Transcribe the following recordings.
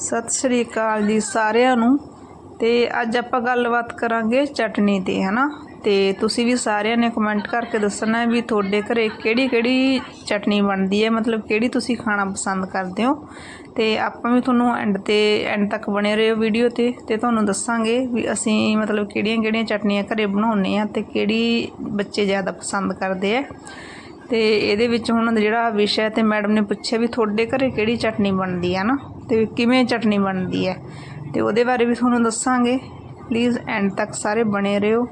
ਸਤਿ ਸ਼੍ਰੀ ਅਕਾਲ ਜੀ ਸਾਰਿਆਂ ਨੂੰ। ਤੇ ਅੱਜ ਆਪਾਂ ਗੱਲਬਾਤ ਕਰਾਂਗੇ ਚਟਨੀ ਤੇ ਹਨਾ? ਤੇ ਤੁਸੀਂ ਵੀ ਸਾਰਿਆਂ ਨੇ ਕਮੈਂਟ ਕਰਕੇ ਦੱਸਣਾ ਵੀ ਤੁਹਾਡੇ ਘਰੇ ਕਿਹੜੀ ਕਿਹੜੀ ਚਟਨੀ ਬਣਦੀ ਹੈ, ਮਤਲਬ ਕਿਹੜੀ ਤੁਸੀਂ ਖਾਣਾ ਪਸੰਦ ਕਰਦੇ ਹੋ। ਤੇ ਆਪਾਂ ਵੀ ਤੁਹਾਨੂੰ ਐਂਡ ਤੇ ਐਂਡ ਤੱਕ ਬਣੇ ਰਹੋ ਵੀਡੀਓ ਤੇ ਤੇ ਤੁਹਾਨੂੰ ਦੱਸਾਂਗੇ ਵੀ ਅਸੀਂ ਮਤਲਬ ਕਿਹੜੀਆਂ ਕਿਹੜੀਆਂ ਚਟਨੀਆਂ ਘਰੇ ਬਣਾਉਂਦੇ ਆ ਤੇ ਕਿਹੜੀ ਬੱਚੇ ਜ਼ਿਆਦਾ ਪਸੰਦ ਕਰਦੇ ਆ ਤੇ ਇਹਦੇ ਵਿੱਚ ਹੁਣ ਜਿਹੜਾ ਵਿਸ਼ਾ ਹੈ ਤੇ ਮੈਡਮ ਨੇ ਪੁੱਛਿਆ ਵੀ ਤੁਹਾਡੇ ਘਰੇ ਕਿਹੜੀ ਚਟਨੀ ਬਣਦੀ ਹੈ ਨਾ? ਤੇ ਕਿਵੇਂ ਚਟਨੀ ਬਣਦੀ ਹੈ? ਤੇ ਉਹਦੇ ਬਾਰੇ ਵੀ ਤੁਹਾਨੂੰ ਦੱਸਾਂਗੇ। ਪਲੀਜ਼ ਐਂਡ ਤੱਕ ਸਾਰੇ ਬਣੇ ਰਹੋ।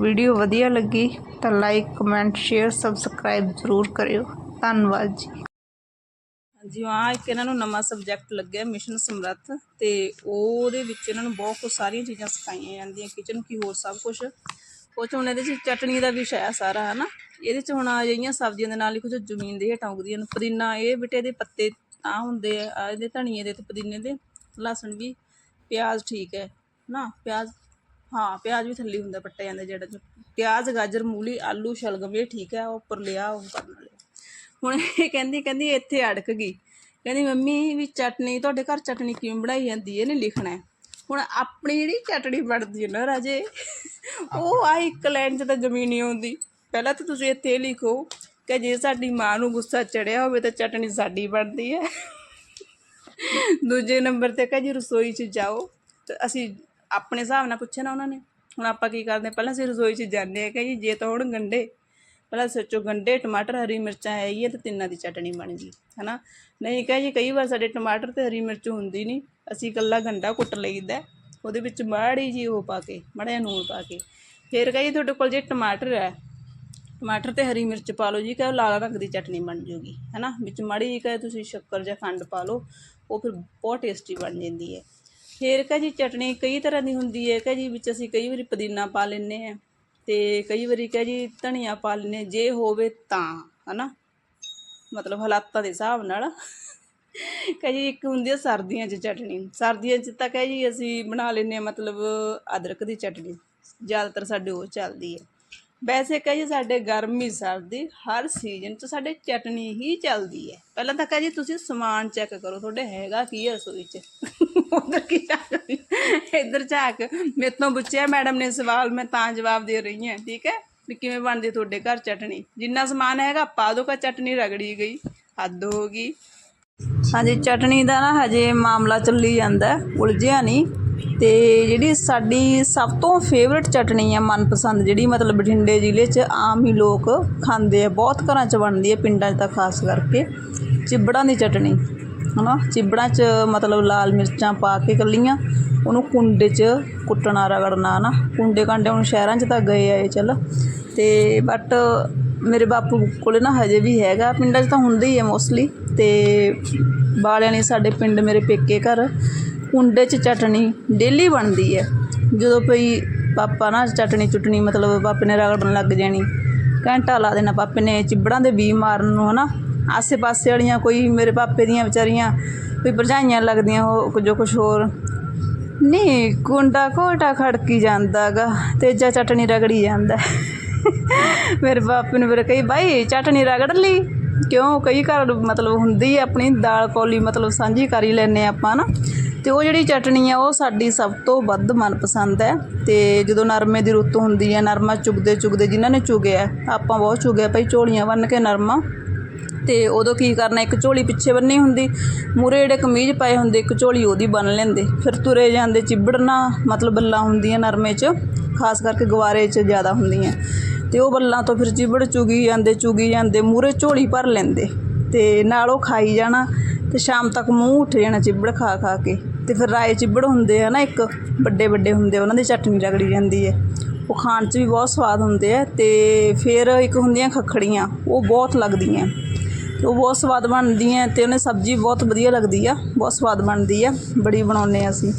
ਵੀਡੀਓ ਵਧੀਆ ਲੱਗੀ ਤਾਂ ਲਾਈਕ ਕਮੈਂਟ ਸ਼ੇਅਰ ਸਬਸਕ੍ਰਾਈਬ ਜ਼ਰੂਰ ਕਰਿਓ। ਧੰਨਵਾਦ ਜੀ। ਹਾਂਜੀ, ਹਾਂ, ਇੱਕ ਇਹਨਾਂ ਨੂੰ ਨਵਾਂ ਸਬਜੈਕਟ ਲੱਗਿਆ, ਮਿਸ਼ਨ ਸਮਰੱਥ। ਤੇ ਉਹਦੇ ਵਿੱਚ ਇਹਨਾਂ ਨੂੰ ਬਹੁਤ ਕੁ ਸਾਰੀਆਂ ਚੀਜ਼ਾਂ ਸਿਖਾਈਆਂ ਜਾਂਦੀਆਂ ਕਿਚਨ ਕੀ ਹੋਰ ਸਭ ਕੁਝ ਉਹ 'ਚ ਹੁਣ ਇਹਦੇ 'ਚ ਚਟਨੀ ਦਾ ਵਿਸ਼ਾ ਹੈ ਸਾਰਾ ਹੈ ਨਾ ਇਹਦੇ 'ਚ ਹੁਣ ਆ ਜਿਹੜੀਆਂ ਸਬਜ਼ੀਆਂ ਦੇ ਨਾਲ ਹੀ ਕੁਝ ਜ਼ਮੀਨ ਦੇ ਹੇਠਾਂ ਉੱਗਦੀਆਂ ਨੇ। ਪੁਦੀਨਾ ਇਹ ਬਿਟੇ ਦੇ ਪੱਤੇ ਆ ਹੁੰਦੇ ਆ ਆਹ ਇਹਦੇ ਧਨੀਏ ਦੇ ਤੇ ਪੁਦੀਨੇ ਦੇ। ਲਸਣ ਵੀ, ਪਿਆਜ਼ ਠੀਕ ਹੈ ਨਾ ਪਿਆਜ਼, ਹਾਂ, ਪਿਆਜ਼ ਵੀ ਥੱਲੇ ਹੁੰਦਾ ਪੱਟਿਆ ਜਾਂਦਾ ਜਿਹੜਾ ਪਿਆਜ਼, ਗਾਜਰ, ਮੂਲੀ, ਆਲੂ, ਸ਼ਲਗਮ, ਇਹ ਠੀਕ ਹੈ, ਉਹ ਉੱਪਰ ਲਿਆ, ਉਹ ਕਰਨ ਵਾਲੇ। ਹੁਣ ਇਹ ਕਹਿੰਦੀ ਕਹਿੰਦੀ ਇੱਥੇ ਅੜਕ ਗਈ। ਕਹਿੰਦੀ, ਮੰਮੀ, ਵੀ ਚਟਨੀ ਤੁਹਾਡੇ ਘਰ ਚਟਨੀ ਕਿਵੇਂ ਬਣਾਈ ਜਾਂਦੀ? ਹੈ ਇਹਨੇ ਲਿਖਣਾ ਹੈ। ਹੁਣ ਆਪਣੀ ਜਿਹੜੀ ਚਟਣੀ ਬਣਦੀ ਹੈ ਨਾ ਰਾਜੇ ਉਹ ਆ ਇੱਕ ਲਾਈਨ 'ਚ ਤਾਂ ਜ਼ਮੀਨ ਨਹੀਂ ਆਉਂਦੀ। ਪਹਿਲਾਂ ਤਾਂ ਤੁਸੀਂ ਇੱਥੇ ਇਹ ਲਿਖੋ ਕਿ ਜੇ ਸਾਡੀ ਮਾਂ ਨੂੰ ਗੁੱਸਾ ਚੜਿਆ ਹੋਵੇ ਤਾਂ ਚਟਣੀ ਸਾਡੀ ਬਣਦੀ ਹੈ। ਦੂਜੇ ਨੰਬਰ ਤੇ ਕਹੇ ਜੀ ਰਸੋਈ 'ਚ ਜਾਓ। ਤੇ ਅਸੀਂ ਆਪਣੇ ਹਿਸਾਬ ਨਾਲ ਪੁੱਛਿਆ ਨਾ ਉਹਨਾਂ ਨੇ ਹੁਣ ਆਪਾਂ ਕੀ ਕਰਦੇ? ਪਹਿਲਾਂ ਅਸੀਂ ਰਸੋਈ 'ਚ ਜਾਂਦੇ ਆ ਕਿ ਜੀ ਜੇ ਤਾਂ ਹੁਣ ਗੰਡੇ ਪਹਿਲਾਂ ਸੋਚੋ ਗੰਡੇ ਟਮਾਟਰ ਹਰੀ ਮਿਰਚਾਂ ਹੈ ਹੀ ਹੈ ਤੇ ਤਿੰਨਾਂ ਦੀ ਚਟਣੀ ਬਣ ਗਈ ਹਨਾ? ਨਹੀਂ ਕਹੇ ਜੀ ਕਈ ਵਾਰ ਸਾਡੇ ਟਮਾਟਰ ਤੇ ਹਰੀ ਮਿਰਚ ਹੁੰਦੀ ਨਹੀਂ। ਅਸੀਂ ਇਕੱਲਾ ਗੰਡਾ ਕੁੱਟ ਲਈਦਾ ਉਹਦੇ ਵਿੱਚ ਮਾੜੀ ਜੀ ਉਹ ਪਾ ਕੇ, ਮਾੜਾ ਜਿਹਾ ਨੂਣ ਪਾ ਕੇ। ਫਿਰ ਕਹੇ ਜੀ ਤੁਹਾਡੇ ਕੋਲ ਜੇ ਟਮਾਟਰ ਹੈ, ਟਮਾਟਰ ਤੇ ਹਰੀ ਮਿਰਚ ਪਾ ਲਓ ਜੀ ਕਿ ਉਹ ਲਾਲ ਰੰਗ ਦੀ ਚਟਨੀ ਬਣ ਜੂਗੀ, ਹੈਨਾ? ਵਿੱਚ ਮਾੜੀ ਜਿਹੀ ਕਹੇ ਤੁਸੀਂ ਸ਼ੱਕਰ ਜਾਂ ਖੰਡ ਪਾ ਲਓ, ਉਹ ਫਿਰ ਬਹੁਤ ਟੇਸਟੀ ਬਣ ਜਾਂਦੀ ਹੈ। ਫਿਰ ਕਹੇ ਜੀ ਚਟਨੀ ਕਈ ਤਰ੍ਹਾਂ ਦੀ ਹੁੰਦੀ ਹੈ ਕਹੇ ਜੀ ਵਿੱਚ ਅਸੀਂ ਕਈ ਵਾਰੀ ਪੁਦੀਨਾ ਪਾ ਲੈਂਦੇ ਆ ਤੇ ਕਈ ਵਾਰੀ ਕਹੇ ਜੀ ਧਨੀਆ ਪਾ ਲੈਂਦੇ ਜੇ ਹੋਵੇ ਤਾਂ, ਹਨਾ? ਮਤਲਬ ਹਾਲਾਤਾਂ ਦੇ ਹਿਸਾਬ ਨਾਲ। ਕਹੇ ਜੀ, ਇੱਕ ਹੁੰਦੀ ਹੈ ਸਰਦੀਆਂ 'ਚ ਚਟਣੀ ਸਰਦੀਆਂ 'ਚ ਤਾਂ ਕਹੇ ਜੀ, ਅਸੀਂ ਬਣਾ ਲੈਂਦੇ ਹਾਂ ਮਤਲਬ ਅਦਰਕ ਦੀ ਚਟਣੀ ਜ਼ਿਆਦਾਤਰ ਸਾਡੇ ਉਹ ਚੱਲਦੀ ਹੈ ਵੈਸੇ ਕਹੇ ਜੀ, ਸਾਡੇ ਗਰਮੀ ਸਰਦੀ ਹਰ ਸੀਜ਼ਨ 'ਚ ਸਾਡੇ ਚਟਣੀ ਹੀ ਚੱਲਦੀ ਹੈ ਪਹਿਲਾਂ ਤਾਂ ਕਹੇ ਜੀ, ਤੁਸੀਂ ਸਮਾਨ ਚੈੱਕ ਕਰੋ, ਤੁਹਾਡੇ ਹੈਗਾ ਕੀ ਹੈ ਰਸੋਈ 'ਚ? ਉਧਰ ਕੀ ਚੱਲ ਇੱਧਰ ਝਾਕ। ਮੇਰੇ ਤੋਂ ਪੁੱਛਿਆ ਮੈਡਮ ਨੇ ਸਵਾਲ, ਮੈਂ ਤਾਂ ਜਵਾਬ ਦੇ ਰਹੀ ਹਾਂ, ਠੀਕ ਹੈ? ਵੀ ਕਿਵੇਂ ਬਣਦੀ ਤੁਹਾਡੇ ਘਰ ਚਟਣੀ ਜਿੰਨਾ ਸਮਾਨ ਹੈਗਾ ਪਾ ਦੋ ਕਾ ਚਟਣੀ ਰਗੜੀ ਗਈ, ਹੱਦ ਹੋ ਗਈ। ਹਾਂਜੀ, ਚਟਣੀ ਦਾ ਨਾ ਹਜੇ ਮਾਮਲਾ ਚੱਲੀ ਜਾਂਦਾ ਉਲਝਿਆ ਨਹੀਂ। ਅਤੇ ਜਿਹੜੀ ਸਾਡੀ ਸਭ ਤੋਂ ਫੇਵਰੇਟ ਚਟਣੀ ਆ ਮਨਪਸੰਦ, ਜਿਹੜੀ ਮਤਲਬ ਬਠਿੰਡੇ ਜ਼ਿਲ੍ਹੇ 'ਚ ਆਮ ਹੀ ਲੋਕ ਖਾਂਦੇ ਆ, ਬਹੁਤ ਘਰਾਂ 'ਚ ਬਣਦੀ ਹੈ ਪਿੰਡਾਂ 'ਚ ਤਾਂ ਖਾਸ ਕਰਕੇ, ਚਿੱਬੜਾਂ ਦੀ ਚਟਣੀ ਨਾ ਚਿੱਬੜਾਂ 'ਚ ਮਤਲਬ ਲਾਲ ਮਿਰਚਾਂ ਪਾ ਕੇ ਇਕੱਲੀਆਂ ਉਹਨੂੰ ਕੁੰਡੇ 'ਚ ਕੁੱਟਣਾ, ਰਗੜਨਾ ਹੈ ਨਾ ਕੁੰਡੇ ਕਾਂਡੇ ਹੁਣ ਸ਼ਹਿਰਾਂ 'ਚ ਤਾਂ ਗਏ ਆਏ ਚੱਲ। ਅਤੇ ਬਟ ਮੇਰੇ ਬਾਪੂ ਕੋਲੇ ਨਾ ਹਜੇ ਵੀ ਹੈਗਾ, ਪਿੰਡਾਂ 'ਚ ਤਾਂ ਹੁੰਦਾ ਹੀ ਹੈ ਮੋਸਟਲੀ ਤੇ ਬਾਲਿਆਂ ਨੇ ਸਾਡੇ ਪਿੰਡ ਮੇਰੇ ਪੇਕੇ ਘਰ ਕੁੰਡੇ 'ਚ ਚਟਣੀ ਡੇਲੀ ਬਣਦੀ ਹੈ। ਜਦੋਂ ਕੋਈ ਪਾਪਾ ਨਾ ਚਟਣੀ ਚੁਟਣੀ ਮਤਲਬ ਪਾਪੇ ਨੇ ਰਗੜਨ ਲੱਗ ਜਾਣੀ, ਘੰਟਾ ਲਾ ਦੇਣਾ ਪਾਪੇ ਨੇ ਚਿਬੜਾਂ ਦੇ ਬੀ ਮਾਰਨ ਨੂੰ, ਹਨਾ? ਆਸੇ ਪਾਸੇ ਵਾਲੀਆਂ ਕੋਈ ਮੇਰੇ ਪਾਪੇ ਦੀਆਂ ਵਿਚਾਰੀਆਂ, ਕੋਈ ਭਰਜਾਈਆਂ ਲੱਗਦੀਆਂ ਉਹ ਜੋ ਕੁਝ ਹੋਰ। ਨਹੀਂ, ਕੁੰਡਾ ਘੋਟਾ ਖੜਕੀ ਜਾਂਦਾਗਾ ਤੇਜਾ ਚਟਣੀ ਰਗੜੀ ਜਾਂਦਾ। ਮੇਰੇ ਬਾਪੇ ਨੂੰ ਮੇਰੇ ਕਹੀ, ਬਾਈ, ਚਟਣੀ ਰਗੜ ਲਈ? ਕਿਉਂ? ਕਈ ਘਰ ਮਤਲਬ ਹੁੰਦੀ ਹੈ ਆਪਣੀ ਦਾਲ ਕੌਲੀ ਮਤਲਬ ਸਾਂਝੀ ਕਰ ਹੀ ਲੈਨੇ ਆਪਾਂ ਨਾ। ਤੇ ਉਹ ਜਿਹੜੀ ਚਟਣੀ ਆ, ਉਹ ਸਾਡੀ ਸਭ ਤੋਂ ਵੱਧ ਮਨਪਸੰਦ ਹੈ। ਤੇ ਜਦੋਂ ਨਰਮੇ ਦੀ ਰੁੱਤ ਹੁੰਦੀ ਹੈ ਨਰਮਾ ਚੁਗਦੇ ਚੁਗਦੇ ਜਿਨ੍ਹਾਂ ਨੇ ਚੁਗਿਆ, ਆਪਾਂ ਬਹੁਤ ਚੁਗਿਆ ਭਾਈ, ਝੋਲੀਆਂ ਬੰਨ ਕੇ ਨਰਮਾ। ਤੇ ਉਦੋਂ ਕੀ ਕਰਨਾ, ਇੱਕ ਝੋਲੀ ਪਿੱਛੇ ਬੰਨੀ ਹੁੰਦੀ ਮੂਰੇ ਜਿਹੜੇ ਕਮੀਜ਼ ਪਾਏ ਹੁੰਦੇ, ਇੱਕ ਝੋਲੀ ਉਹਦੀ ਬੰਨ ਲੈਂਦੇ। ਫਿਰ ਤੁਰੇ ਜਾਂਦੇ, ਚਿਬੜਨਾ ਮਤਲਬ ਬੱਲਾਂ ਹੁੰਦੀਆਂ ਨਰਮੇ 'ਚ, ਖਾਸ ਕਰਕੇ ਗਵਾਰੇ 'ਚ ਜ਼ਿਆਦਾ ਹੁੰਦੀਆਂ। ਤੇ ਉਹ ਬੱਲਾਂ ਤੋਂ ਫਿਰ ਚਿਬੜ ਚੁਗੀ ਜਾਂਦੇ ਚੁਗੀ ਜਾਂਦੇ ਮੂਰੇ ਝੋਲੀ ਭਰ ਲੈਂਦੇ। ਤੇ ਨਾਲ ਉਹ ਖਾਈ ਜਾਣਾ ਤੇ ਸ਼ਾਮ ਤੱਕ ਮੂੰਹ ਉੱਠ ਜਾਣਾ ਚਿਬੜ ਖਾ ਖਾ ਕੇ। ਤੇ ਫਿਰ ਰਾਏ ਚਿਬੜ ਹੁੰਦੇ ਆ ਨਾ ਇੱਕ, ਵੱਡੇ ਵੱਡੇ ਹੁੰਦੇ ਉਹਨਾਂ ਦੀ ਚਟਨੀ ਰਗੜੀ ਜਾਂਦੀ ਹੈ। ਉਹ ਖਾਣ 'ਚ ਵੀ ਬਹੁਤ ਸਵਾਦ ਹੁੰਦੇ ਆ ਤੇ ਫਿਰ ਇੱਕ ਹੁੰਦੀਆਂ ਖੱਖੜੀਆਂ, ਉਹ ਬਹੁਤ ਲੱਗਦੀਆਂ। ਉਹ ਬਹੁਤ ਸਵਾਦ ਬਣਦੀਆਂ ਤੇ ਉਹਨੇ ਸਬਜ਼ੀ ਬਹੁਤ ਵਧੀਆ ਲੱਗਦੀ ਆ, ਬਹੁਤ ਸਵਾਦ ਬਣਦੀ ਆ, ਬੜੀ ਬਣਾਉਂਦੇ ਆ ਅਸੀਂ।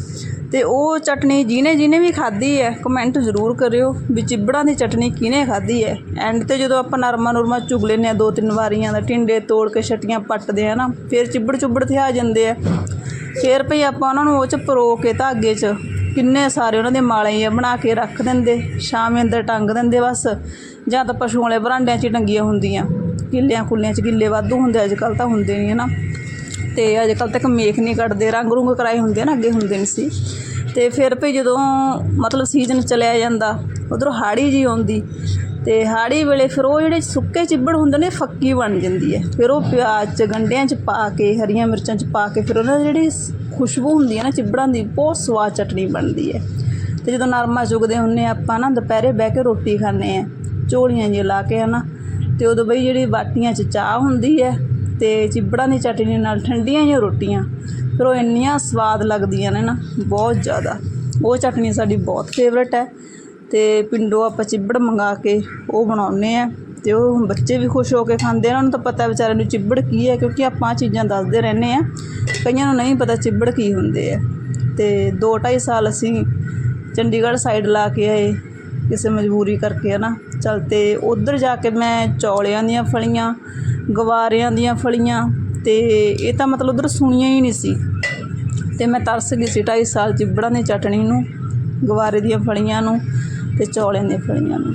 ਤੇ ਉਹ ਚਟਨੀ ਜਿਹਨੇ ਜਿਹਨੇ ਵੀ ਖਾਧੀ ਹੈ ਕਮੈਂਟ ਜ਼ਰੂਰ ਕਰਿਓ ਵੀ ਚਿਬੜਾਂ ਦੀ ਚਟਨੀ ਕਿਹਨੇ ਖਾਧੀ ਹੈ। ਐਂਡ ਤੇ ਜਦੋਂ ਆਪਾਂ ਨਰਮਾ ਨੁਰਮਾ ਚੁਗ ਲੈਂਦੇ ਹਾਂ ਦੋ ਤਿੰਨ ਵਾਰੀਆਂ ਦਾ ਟਿੰਡੇ ਤੋੜ ਕੇ ਛਟੀਆਂ ਪੱਟਦੇ ਆ ਨਾ, ਫਿਰ ਚਿਬੜ ਚੁਬੜ ਤੇ ਆ ਜਾਂਦੇ ਆ। ਫਿਰ ਭਈ ਆਪਾਂ ਉਹਨਾਂ ਨੂੰ ਉਹ ਚ ਪਰੋ ਕੇ ਧਾਗੇ 'ਚ ਕਿੰਨੇ ਸਾਰੇ ਉਹਨਾਂ ਦੇ ਮਾਲੇ ਜਿਹੇ ਬਣਾ ਕੇ ਰੱਖ ਦਿੰਦੇ ਸ਼ਾਮ ਅੰਦਰ ਟੰਗ ਦਿੰਦੇ ਬਸ, ਜਾਂ ਤਾਂ ਪਸ਼ੂ ਵਾਲੇ ਬਰਾਂਡਿਆਂ 'ਚ ਹੀ ਟੰਗੀਆਂ ਹੁੰਦੀਆਂ। ਕਿੱਲਿਆਂ ਕੁੱਲਿਆਂ 'ਚ ਕਿੱਲੇ ਵਾਧੂ ਹੁੰਦੇ ਅੱਜ ਕੱਲ੍ਹ ਤਾਂ ਹੁੰਦੇ ਨਹੀਂ ਹੈ ਨਾ। ਤੇ ਅੱਜ ਕੱਲ੍ਹ ਤੱਕ ਮੇਖ ਨਹੀਂ ਕੱਢਦੇ, ਰੰਗ ਰੁੰਗ ਕਰਾਏ ਹੁੰਦੇ ਆ ਨਾ, ਅੱਗੇ ਹੁੰਦੇ ਨਹੀਂ ਸੀ। ਤੇ ਫਿਰ ਭਈ ਜਦੋਂ ਮਤਲਬ ਸੀਜ਼ਨ ਚਲਿਆ ਜਾਂਦਾ, ਉਧਰੋਂ ਹਾੜੀ ਜੀ ਆਉਂਦੀ, ਤੇ ਹਾੜੀ ਵੇਲੇ ਫਿਰ ਉਹ ਜਿਹੜੇ ਸੁੱਕੇ ਚਿੱਬੜ ਹੁੰਦੇ ਨੇ, ਫੱਕੀ ਬਣ ਜਾਂਦੀ ਹੈ। ਫਿਰ ਉਹ ਪਿਆਜ਼ 'ਚ ਗੰਢਿਆਂ 'ਚ ਪਾ ਕੇ, ਹਰੀਆਂ ਮਿਰਚਾਂ 'ਚ ਪਾ ਕੇ, ਫਿਰ ਉਹਨਾਂ ਦੀ ਜਿਹੜੀ ਖੁਸ਼ਬੂ ਹੁੰਦੀ ਹੈ ਨਾ ਚਿੱਬੜਾਂ ਦੀ, ਬਹੁਤ ਸਵਾਦ ਚਟਣੀ ਬਣਦੀ ਹੈ। ਤੇ ਜਦੋਂ ਨਰਮਾ ਚੁਗਦੇ ਹੁੰਨੇ ਆ ਆਪਾਂ ਨਾ, ਦੁਪਹਿਰੇ ਬਹਿ ਕੇ ਰੋਟੀ ਖਾਂਦੇ ਆ ਝੋਲੀਆਂ ਜਿਹੀਆਂ ਲਾ ਕੇ ਹਨਾ, ਤੇ ਉਦੋਂ ਬਈ ਜਿਹੜੀ ਬਾਟੀਆਂ 'ਚ ਚਾਹ ਹੁੰਦੀ ਹੈ ਤੇ ਚਿੱਬੜਾਂ ਦੀ ਚਟਨੀ ਨਾਲ ਠੰਡੀਆਂ ਜਿਹੀਆਂ ਰੋਟੀਆਂ, ਫਿਰ ਉਹ ਇੰਨੀਆਂ ਸਵਾਦ ਲੱਗਦੀਆਂ ਨੇ ਨਾ, ਬਹੁਤ ਜ਼ਿਆਦਾ। ਉਹ ਚਟਨੀ ਸਾਡੀ ਬਹੁਤ ਫੇਵਰਟ ਹੈ ਤੇ ਪਿੰਡੋਂ ਆਪਾਂ ਚਿੱਬੜ ਮੰਗਾ ਕੇ ਉਹ ਬਣਾਉਂਦੇ ਆ ਤੇ ਉਹ ਬੱਚੇ ਵੀ ਖੁਸ਼ ਹੋ ਕੇ ਖਾਂਦੇ ਆ ਉਹਨਾਂ ਨੂੰ ਤਾਂ ਪਤਾ ਵਿਚਾਰਿਆਂ ਨੂੰ ਚਿੱਬੜ ਕੀ ਹੈ, ਕਿਉਂਕਿ ਆਪਾਂ ਆਹ ਚੀਜ਼ਾਂ ਦੱਸਦੇ ਰਹਿੰਦੇ ਆ ਕਈਆਂ ਨੂੰ ਨਹੀਂ ਪਤਾ ਚਿੱਬੜ ਕੀ ਹੁੰਦੇ ਆ। ਤੇ 2.5 ਸਾਲ ਅਸੀਂ ਚੰਡੀਗੜ੍ਹ ਸਾਈਡ ਲਾ ਕੇ ਆਏ, ਕਿਸੇ ਮਜਬੂਰੀ ਕਰਕੇ ਹਨਾ। ਚਲ ਤੇ ਉਧਰ ਜਾ ਕੇ ਮੈਂ ਚੌਲਿਆਂ ਦੀਆਂ ਫਲੀਆਂ ਗਵਾਰਿਆਂ ਦੀਆਂ ਫਲੀਆਂ ਤੇ ਇਹ ਤਾਂ ਮਤਲਬ ਉਧਰ ਸੁਣੀਆਂ ਹੀ ਨਹੀਂ ਸੀ। ਤੇ ਮੈਂ ਤਰਸ ਗਈ ਸੀ ਢਾਈ ਸਾਲ ਚਿਬੜਾਂ ਦੀ ਚਟਣੀ ਨੂੰ, ਗਵਾਰੇ ਦੀਆਂ ਫਲੀਆਂ ਨੂੰ ਤੇ ਚੌਲਿਆਂ ਦੀਆਂ ਫਲੀਆਂ ਨੂੰ।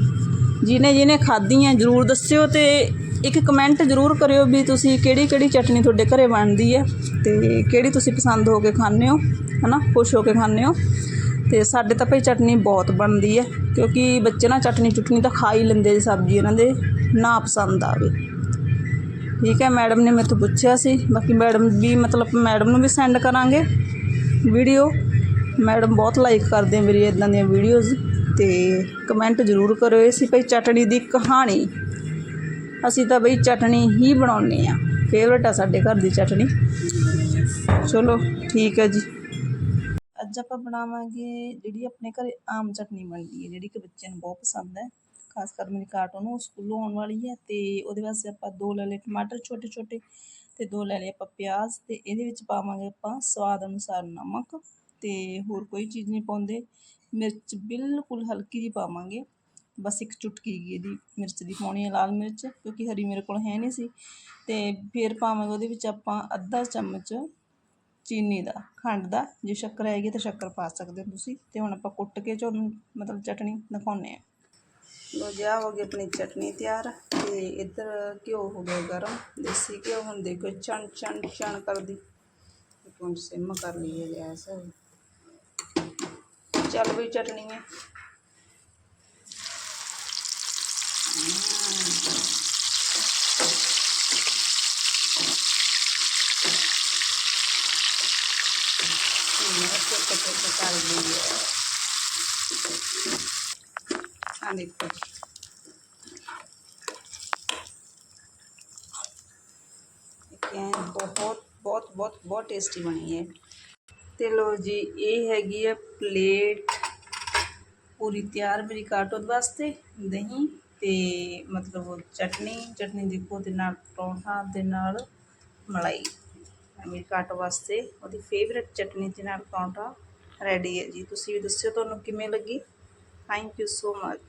ਜਿਹਨੇ ਜਿਹਨੇ ਖਾਧੀਆਂ ਜਰੂਰ ਦੱਸਿਓ ਤੇ ਇੱਕ ਕਮੈਂਟ ਜਰੂਰ ਕਰਿਓ ਵੀ ਤੁਸੀਂ ਕਿਹੜੀ ਕਿਹੜੀ ਚਟਨੀ ਤੁਹਾਡੇ ਘਰੇ ਬਣਦੀ ਹੈ ਤੇ ਕਿਹੜੀ ਤੁਸੀਂ ਪਸੰਦ ਹੋ ਕੇ ਖਾਂਦੇ ਹੋ, ਹਨਾ? ਖੁਸ਼ ਹੋ ਕੇ ਖਾਂਦੇ ਹੋ। ਤੇ ਸਾਡੇ ਤਾਂ ਭਾਈ ਚਟਨੀ ਬਹੁਤ ਬਣਦੀ ਹੈ ਕਿਉਂਕਿ ਬੱਚੇ ਨਾ ਚਟਨੀ ਚੁਟਨੀ ਤਾਂ ਖਾ ਹੀ ਲੈਂਦੇ ਜੀ ਸਬਜ਼ੀ ਇਹਨਾਂ ਦੇ, ਨਾ ਪਸੰਦ ਆਵੇ। ਠੀਕ ਹੈ, ਮੈਡਮ ਨੇ ਮੇਰੇ ਤੋਂ ਪੁੱਛਿਆ ਸੀ। ਬਾਕੀ ਮੈਡਮ ਵੀ ਮਤਲਬ ਮੈਡਮ ਨੂੰ ਵੀ ਸੈਂਡ ਕਰਾਂਗੇ ਵੀਡੀਓ ਮੈਡਮ ਬਹੁਤ ਲਾਈਕ ਕਰਦੇ ਆ ਮੇਰੀ ਇਦਾਂ ਦੀਆਂ ਵੀਡੀਓਜ਼ ਤੇ ਕਮੈਂਟ ਜ਼ਰੂਰ ਕਰਿਓ। ਇਹ ਸੀ ਭਈ ਚਟਣੀ ਦੀ ਕਹਾਣੀ। ਅਸੀਂ ਤਾਂ ਬਈ ਚਟਣੀ ਹੀ ਬਣਾਉਂਦੇ ਆ ਫੇਵਰਟ ਆ ਸਾਡੇ ਘਰ ਦੀ ਚਟਣੀ। ਚਲੋ, ਠੀਕ ਹੈ ਜੀ। ਅੱਜ ਆਪਾਂ ਬਣਾਵਾਂਗੇ ਜਿਹੜੀ ਆਪਣੇ ਘਰੇ ਆਮ ਚਟਨੀ ਬਣਦੀ ਹੈ, ਜਿਹੜੀ ਕਿ ਬੱਚਿਆਂ ਨੂੰ ਬਹੁਤ ਪਸੰਦ ਹੈ। ਖਾਸ ਕਰ ਮੇਰੀ ਕਾਟੋ ਨੂੰ ਉਹ ਸਕੂਲੋਂ ਆਉਣ ਵਾਲੀ ਹੈ ਤੇ ਉਹਦੇ ਵਾਸਤੇ ਆਪਾਂ ਦੋ ਲੈ ਲਏ ਟਮਾਟਰ ਛੋਟੇ ਛੋਟੇ ਤੇ ਦੋ ਲੈ ਲਏ ਆਪਾਂ ਪਿਆਜ਼ ਤੇ ਇਹਦੇ ਵਿੱਚ ਪਾਵਾਂਗੇ ਆਪਾਂ ਸਵਾਦ ਅਨੁਸਾਰ ਨਮਕ ਤੇ ਹੋਰ ਕੋਈ ਚੀਜ਼ ਨਹੀਂ ਪਾਉਂਦੇ। ਮਿਰਚ ਬਿਲਕੁਲ ਹਲਕੀ ਜਿਹੀ ਪਾਵਾਂਗੇ। ਬਸ ਇੱਕ ਚੁਟਕੀ ਗਈ ਇਹਦੀ, ਮਿਰਚ ਦੀ ਪਾਉਣੀ ਹੈ ਲਾਲ ਮਿਰਚ ਕਿਉਂਕਿ ਹਰੀ ਮੇਰੇ ਕੋਲ ਹੈ ਨਹੀਂ ਸੀ ਤੇ ਫਿਰ ਪਾਵਾਂਗੇ ਉਹਦੇ ਵਿੱਚ ਆਪਾਂ ਅੱਧਾ ਚਮਚ ਚੀਨੀ ਦਾ, ਖੰਡ ਦਾ। ਜੇ ਸ਼ੱਕਰ ਹੈਗੀ ਤਾਂ ਸ਼ੱਕਰ ਪਾ ਸਕਦੇ ਹੋ ਤੁਸੀਂ ਤੇ ਹੁਣ ਆਪਾਂ ਕੁੱਟ ਕੇ ਤੁਹਾਨੂੰ ਮਤਲਬ ਚਟਣੀ ਦਿਖਾਉਂਦੇ ਆ ਲੋ ਜਾ ਹੋ ਗਈ ਆਪਣੀ ਚਟਣੀ ਤਿਆਰ ਤੇ ਇੱਧਰ ਘਿਓ ਹੋ ਗਿਆ ਗਰਮ, ਦੇਸੀ ਘਿਓ ਹੁਣ ਦੇਖੋ, ਚਣ ਚਣ ਚਣ ਕਰਦੀ। ਇੱਕ ਮਿੰਟ ਸਿਮ ਕਰ ਲਈਏ ਗੈਸ। ਚੱਲ ਵੀ ਚਟਣੀ ਹੈ। ਮੈਂ ਚੁੱਪ ਚੁੱਪ ਕਰ ਲਈ ਹੈ ਆ ਦੇਖੋ। ਇਹ ਬਹੁਤ ਬਹੁਤ ਬਹੁਤ ਬਹੁਤ ਟੇਸਟੀ ਬਣੀ ਹੈ। ਤੇ ਲੋ ਜੀ, ਇਹ ਹੈਗੀ ਹੈ ਪਲੇਟ ਪੂਰੀ ਤਿਆਰ ਮੇਰੀ ਕਾਟੋ ਵਾਸਤੇ। ਦਹੀਂ ਤੇ ਮਤਲਬ ਚਟਨੀ ਚਟਨੀ ਦੇਖੋ ਤੇ ਨਾਲ ਪਰੌਂਠਾ ਦੇ ਨਾਲ ਮਲਾਈ। ਮੇਰੀ ਕਾਟੋ ਵਾਸਤੇ। ਉਹਦੀ ਫੇਵਰੇਟ ਚਟਨੀ ਦੇ ਨਾਲ ਪਰੌਂਠਾ ਰੈਡੀ ਹੈ ਜੀ। ਤੁਸੀਂ ਵੀ ਦੱਸਿਓ ਤੁਹਾਨੂੰ ਕਿਵੇਂ ਲੱਗੀ? ਥੈਂਕ ਯੂ ਸੋ ਮਚ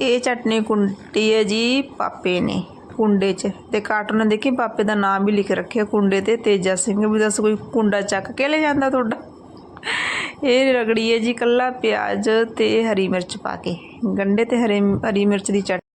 ਇਹ ਚਟਨੀ ਕੁੰਡੀ ਹੈ ਜੀ ਪਾਪੇ ਨੇ, ਕੁੰਡੇ 'ਚ। ਤੇ ਕਾਟੋ ਨੇ ਦੇਖੀ, ਪਾਪੇ ਦਾ ਨਾਮ ਵੀ ਲਿਖ ਰੱਖਿਆ ਕੁੰਡੇ ਤੇ, ਤੇਜਾ ਸਿੰਘ। ਵੀ ਦੱਸ ਕੋਈ ਕੁੰਡਾ ਚੱਕ ਕੇ ਲੈ ਜਾਂਦਾ ਤੁਹਾਡਾ? ਇਹ ਰਗੜੀ ਹੈ ਜੀ ਕੱਲਾ ਪਿਆਜ਼ ਤੇ ਹਰੀ ਮਿਰਚ ਪਾ ਕੇ। ਗੰਡੇ ਤੇ ਹਰੇ, ਹਰੀ ਮਿਰਚ ਦੀ ਚਟਨੀ।